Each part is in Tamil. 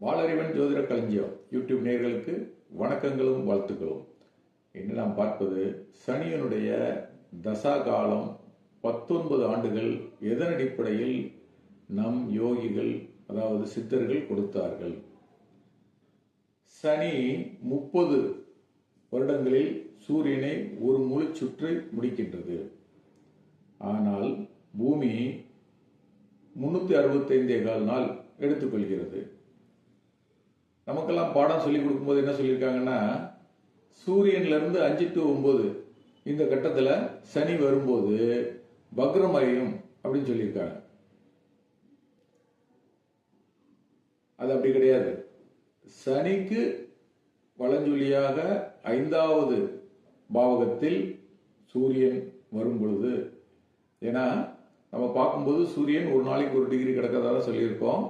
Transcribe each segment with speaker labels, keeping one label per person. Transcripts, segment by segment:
Speaker 1: வாளறிவன் ஜோதிட களஞ்சியம். யூடியூப் நேர்களுக்கு வணக்கங்களும் வாழ்த்துக்களும். இன்று நாம் பார்ப்பது சனியனுடைய தசா காலம் பத்தொன்பது ஆண்டுகள் எதன் அடிப்படையில் நம் யோகிகள் அதாவது சித்தர்கள் கொடுத்தார்கள். சனி முப்பது வருடங்களில் சூரியனை ஒரு முழு சுற்று முடிக்கின்றது. ஆனால் பூமி முன்னூத்தி அறுபத்தைந்தே கால் நாள் எடுத்துக்கொள்கிறது. நமக்கெல்லாம் பாடம் சொல்லி கொடுக்கும்போது என்ன சொல்லியிருக்காங்கன்னா சூரியன்ல இருந்து அஞ்சு டு ஒம்பது இந்த கட்டத்தில் சனி வரும்போது வக்ரம் அப்படின்னு சொல்லியிருக்காங்க. அது அப்படி கிடையாது. சனிக்கு வளஞ்சொலியாக ஐந்தாவது பாவகத்தில் சூரியன் வரும் பொழுது ஏன்னா நம்ம பார்க்கும்போது சூரியன் ஒரு நாளைக்கு ஒரு டிகிரி கிடக்கிறதா சொல்லியிருக்கோம்.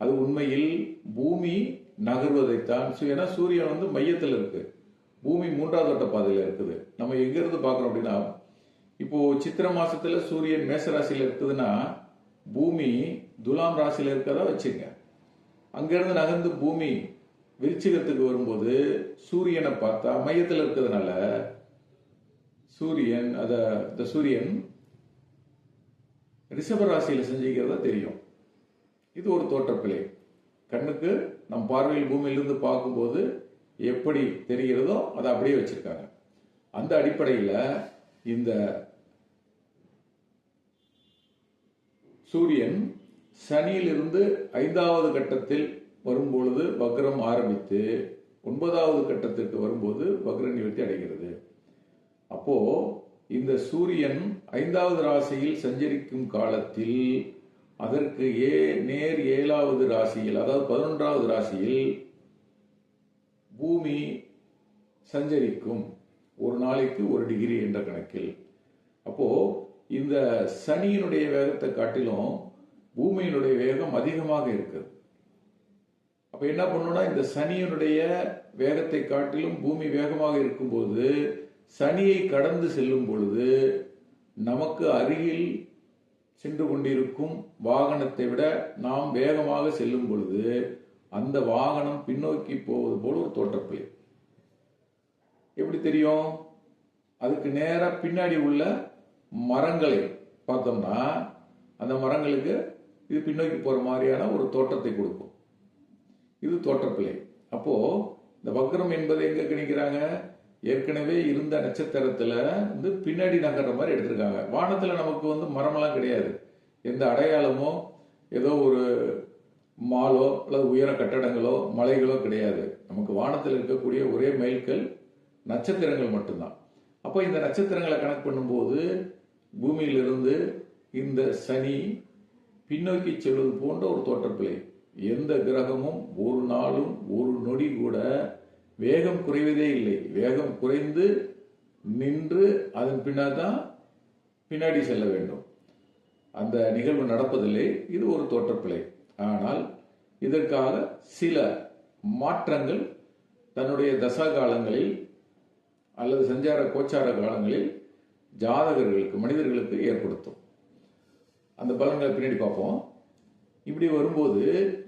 Speaker 1: அது உண்மையில் பூமி நகர்வதைத்தான் ஏன்னா சூரியன் வந்து மையத்தில் இருக்கு. பூமி மூன்றாவது வட்ட பாதையில் இருக்குது. நம்ம எங்கிருந்து பார்க்குறோம் அப்படின்னா இப்போ சித்திரை மாசத்துல சூரியன் மேச ராசியில் இருக்குதுன்னா பூமி துலாம் ராசியில் இருக்கதா வச்சுங்க. அங்கிருந்து நகர்ந்து பூமி விருச்சிகத்துக்கு வரும்போது சூரியனை பார்த்தா மையத்தில் இருக்கிறதுனால சூரியன் அத இந்த சூரியன் ரிஷப ராசியில் செஞ்சுக்கிறதா தெரியும். இது ஒரு தோற்றப்பிழை கண்ணுக்கு நம் பார்வையில் பூமியிலிருந்து பார்க்கும்போது எப்படி தெரிகிறதோ அதை அப்படியே வச்சிருக்காங்க. அந்த அடிப்படையில் இந்த சூரியன் சனியிலிருந்து ஐந்தாவது கட்டத்தில் வரும்பொழுது வக்ரம் ஆரம்பித்து ஒன்பதாவது கட்டத்திற்கு வரும்போது வக்ர நிவர்த்தி அடைகிறது. அப்போ இந்த சூரியன் ஐந்தாவது ராசியில் சஞ்சரிக்கும் காலத்தில் அதற்கு ஏ நேர் ஏழாவது ராசியில் அதாவது பதினொன்றாவது ராசியில் பூமி சஞ்சரிக்கும் ஒரு நாளைக்கு ஒரு டிகிரி என்ற கணக்கில். அப்போ இந்த சனியினுடைய வேகத்தை காட்டிலும் பூமியினுடைய வேகம் அதிகமாக இருக்குது. அப்ப என்ன பண்ணணும்னா இந்த சனியினுடைய வேகத்தை காட்டிலும் பூமி வேகமாக இருக்கும்போது சனியை கடந்து செல்லும் பொழுது நமக்கு அருகில் சென்று கொண்டிருக்கும் வாகனத்தை விட நாம் வேகமாக செல்லும் பொழுது அந்த வாகனம் பின்னோக்கி போவது போல ஒரு தோற்றப்பயிர் எப்படி தெரியும்? அதுக்கு நேராக பின்னாடி உள்ள மரங்களை பார்த்தோம்னா அந்த மரங்களுக்கு இது பின்னோக்கி போற மாதிரியான ஒரு தோற்றத்தை கொடுக்கும். இது தோற்றப்பிழை அப்போ இந்த வக்ரம் என்பதை எங்க கிடைக்கிறாங்க ஏற்கனவே இருந்த நட்சத்திரத்துல வந்து பின்னாடி நகர்ற மாதிரி எடுத்திருக்காங்க. வானத்துல நமக்கு வந்து மரமெல்லாம் கிடையாது. எந்த அடையாளமோ ஏதோ ஒரு மாலோ அல்லது உயர கட்டடங்களோ மலைகளோ கிடையாது. நமக்கு வானத்தில் இருக்கக்கூடிய ஒரே மைல்கள் நட்சத்திரங்கள் மட்டும்தான். அப்போ இந்த நட்சத்திரங்களை கணக்கு பண்ணும்போது பூமியிலிருந்து இந்த சனி பின்னோக்கி செல்வது போன்ற ஒரு தோற்றப்பிழை எந்த கிரகமும் ஒரு நாளும் ஒரு நொடி கூட வேகம் குறைவதே இல்லை. வேகம் குறைந்து நின்று அதன் பின்னால் தான் பின்னாடி செல்ல வேண்டும். அந்த நிகழ்வு நடப்பதில்லை. இது ஒரு தோற்றப்பிழை. ஆனால் இதற்காக சில மாற்றங்கள் தன்னுடைய தசா காலங்களில் அல்லது சஞ்சார கோச்சார காலங்களில் ஜாதகர்களுக்கு மனிதர்களுக்கு ஏற்படுத்தும். அந்த பலன்களை பின்னாடி பார்ப்போம். இப்படி வரும்போது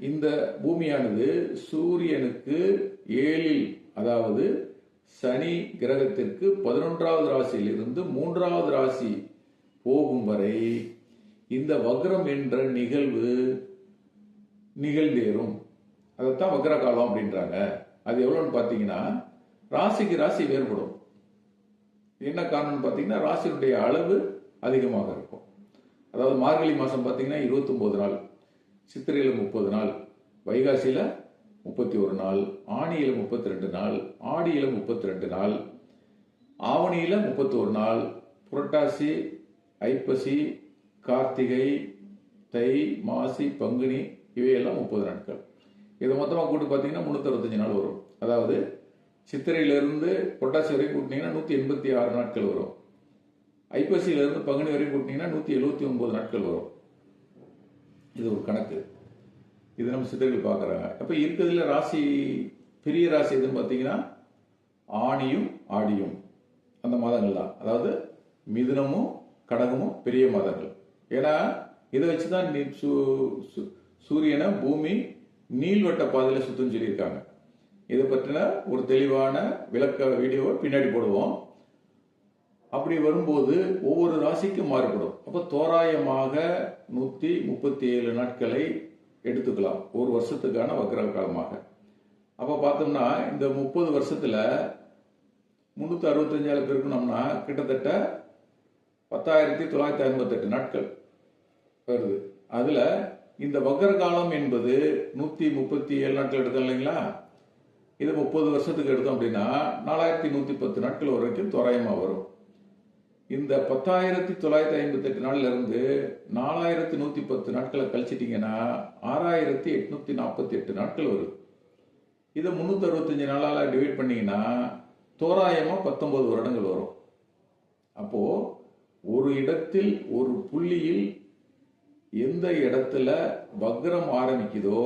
Speaker 1: இந்த பூமியானது சூரியனுக்கு ஏழில் அதாவது சனி கிரகத்திற்கு பதினொன்றாவது ராசியில் இருந்து மூன்றாவது ராசி போகும் வரை இந்த வக்ரம் என்ற நிகழ்வு நிகழ்ந்தேறும். அதைத்தான் வக்ர காலம் அப்படின்றாங்க. அது எவ்வளோன்னு பார்த்தீங்கன்னா ராசிக்கு ராசி வேறுபடும். என்ன காரணம்னு பார்த்தீங்கன்னா ராசியினுடைய அளவு அதிகமாக இருக்கும். அதாவது மார்கழி மாதம் பார்த்தீங்கன்னா இருபத்தொம்போது நாள் சித்திரையில் முப்பது நாள் வைகாசியில் முப்பத்தி ஒரு நாள் ஆணியில் முப்பத்தி ரெண்டு நாள் ஆடியில் முப்பத்தி ரெண்டு நாள் ஆவணியில் முப்பத்தோரு நாள் புரட்டாசி ஐப்பசி கார்த்திகை தை மாசி பங்குனி இவையெல்லாம் முப்பது நாட்கள். இதை மொத்தமாக கூட்டு பார்த்தீங்கன்னா முந்நூற்றறுபத்தஞ்சு நாள் வரும். அதாவது சித்திரையிலிருந்து புரட்டாசி வரைக்கும் கூட்டினீங்கன்னா நூற்றி எண்பத்தி ஆறு நாட்கள் வரும். ஐப்பசியிலிருந்து பங்குனி வரைக்கும் கூட்டினீங்கன்னா நூற்றி எழுபத்தி ஒன்பது நாட்கள் வரும். இது ஒரு கணக்கு. இது நம்ம சித்தர்கள் பார்க்குறாங்க. அப்போ இருக்கிறதுல ராசி பெரிய ராசி எதுன்னு பார்த்தீங்கன்னா ஆணியும் ஆடியும். அந்த மாதங்கள் தான். அதாவது மிதுனமும் கடகமும் பெரிய மாதங்கள். ஏன்னா இதை வச்சு தான் நீ சூ- சூரியனை பூமி நீள்வட்ட பாதையில் சுத்தம் சொல்லியிருக்காங்க. இதை பற்றின ஒரு தெளிவான விளக்க வீடியோவை பின்னாடி போடுவோம். அப்படி வரும்போது ஒவ்வொரு ராசிக்கும் மாறுபடும். அப்போ தோராயமாக நூற்றி முப்பத்தி ஏழு நாட்களை எடுத்துக்கலாம். ஒரு வருஷத்துக்கான வக்ர காலமாக. அப்போ பார்த்தோம்னா இந்த முப்பது வருஷத்தில் முந்நூற்றி அறுபத்தஞ்சாயிரம் பெருக்கணும்னா கிட்டத்தட்ட பத்தாயிரத்தி தொள்ளாயிரத்தி ஐம்பத்தெட்டு நாட்கள் வருது. அதில் இந்த வக்ர காலம் என்பது நூற்றி முப்பத்தி ஏழு நாட்கள் எடுத்தோம் இல்லைங்களா? இது முப்பது வருஷத்துக்கு எடுத்தோம் அப்படின்னா நாலாயிரத்தி நூற்றி பத்து நாட்கள் வரைக்கும் தோராயமாக வரும். இந்த பத்தாயிரத்தி தொள்ளாயிரத்தி ஐம்பத்தி எட்டு நாள்ல இருந்து நாலாயிரத்தி நூத்தி பத்து நாட்களை கழிச்சிட்டீங்கன்னா ஆறாயிரத்தி எட்நூத்தி நாற்பத்தி எட்டு நாட்கள் வருது இதை முன்னூத்தி அறுபத்தஞ்சு நாளால டிவைட் பண்ணீங்கன்னா தோராயமா பத்தொன்பது வருடங்கள் வரும். அப்போ ஒரு இடத்தில் ஒரு புள்ளியில் எந்த இடத்துல வக்ரம் ஆரம்பிக்குதோ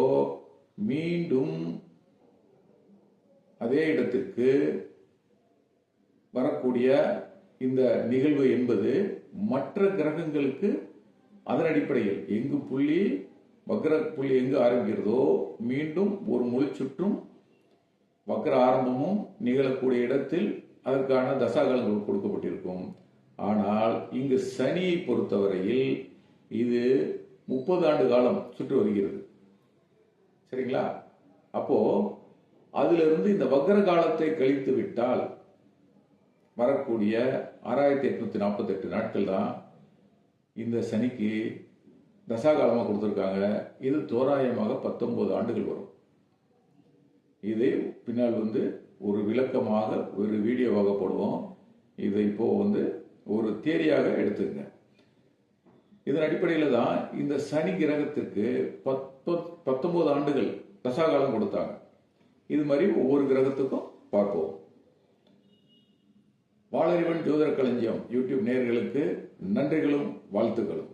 Speaker 1: மீண்டும் அதே இடத்திற்கு வரக்கூடிய இந்த நிகழ்வு என்பது மற்ற கிரகங்களுக்கு அதன் அடிப்படையில் எங்கு புள்ளி வக்ர புள்ளி எங்கு ஆரம்பிக்கிறதோ மீண்டும் ஒரு முழு சுற்றும் வக்ர ஆரம்பமும் நிகழக்கூடிய இடத்தில் அதற்கான தசாகலங்கள் கொடுக்கப்பட்டிருக்கும். ஆனால் இங்கு சனியை பொறுத்தவரையில் இது முப்பது ஆண்டு காலம் சுற்றி வருகிறது. சரிங்களா? அப்போ அதிலிருந்து இந்த வக்ர காலத்தை கழித்து விட்டால் வரக்கூடிய ஆறாயிரத்தி எட்நூத்தி நாற்பத்தி எட்டு நாட்கள் தான் இந்த சனிக்கு தசாகாலமாக கொடுத்துருக்காங்க. இது தோராயமாக பத்தொன்பது ஆண்டுகள் வரும். இது பின்னால் வந்து ஒரு விளக்கமாக ஒரு வீடியோவாக போடுவோம். இதை இப்போ வந்து ஒரு தேரியாக எடுத்துக்கங்க இதன் அடிப்படையில் தான் இந்த சனி கிரகத்திற்கு பத்தொ பத்தொன்பது ஆண்டுகள் தசாகாலம் கொடுத்தாங்க. இது மாதிரி ஒவ்வொரு கிரகத்துக்கும் பார்ப்போம். வாளறிவன் ஜோதிட களஞ்சியம் யூடியூப் நேர்களுக்கு நன்றிகளும் வாழ்த்துக்களும்.